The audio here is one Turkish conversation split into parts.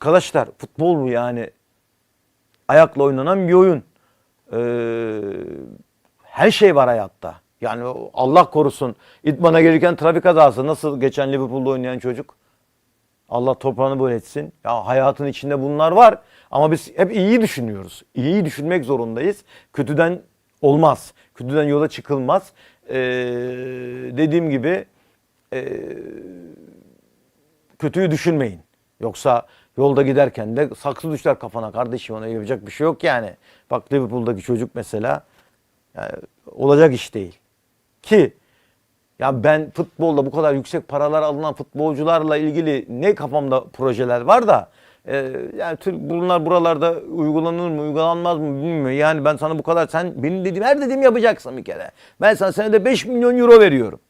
Arkadaşlar futbol mu yani? Ayakla oynanan bir oyun. Ee, her şey var hayatta. Yani Allah korusun. İdmana gelirken trafik kazası. Nasıl geçen Liverpool'da oynayan çocuk? Allah toprağını bol etsin. Ya hayatın içinde bunlar var. Ama biz hep iyiyi düşünüyoruz. İyiyi düşünmek zorundayız. Kötüden olmaz. Kötüden yola çıkılmaz. Ee, dediğim gibi ee, kötüyü düşünmeyin. Yoksa yolda giderken de saksı düşer kafana kardeşim ona yapacak bir şey yok yani. Bak Liverpool'daki çocuk mesela yani olacak iş değil. Ki ya ben futbolda bu kadar yüksek paralar alınan futbolcularla ilgili ne kafamda projeler var da e, yani bunlar buralarda uygulanır mı uygulanmaz mı bilmiyorum. Yani ben sana bu kadar sen benim dediğim her dediğimi yapacaksın bir kere. Ben sana senede 5 milyon euro veriyorum.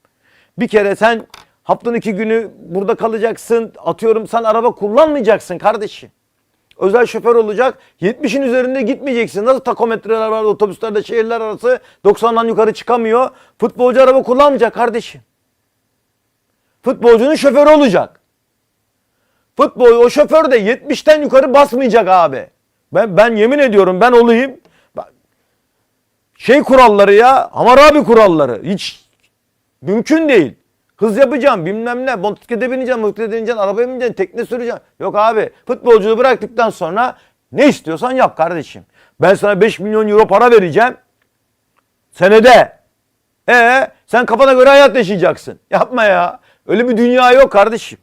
Bir kere sen haftanın iki günü burada kalacaksın. Atıyorum sen araba kullanmayacaksın kardeşim. Özel şoför olacak. 70'in üzerinde gitmeyeceksin. Nasıl takometreler var otobüslerde şehirler arası 90'dan yukarı çıkamıyor. Futbolcu araba kullanmayacak kardeşim. Futbolcunun şoförü olacak. Futbol o şoför de 70'ten yukarı basmayacak abi. Ben ben yemin ediyorum ben olayım. Şey kuralları ya Hammurabi kuralları. Hiç Mümkün değil. Hız yapacağım bilmem ne. Motosiklete bineceğim, motosiklete bineceksin, arabaya bineceksin, tekne süreceksin. Yok abi futbolculuğu bıraktıktan sonra ne istiyorsan yap kardeşim. Ben sana 5 milyon euro para vereceğim. Senede. E sen kafana göre hayat yaşayacaksın. Yapma ya. Öyle bir dünya yok kardeşim.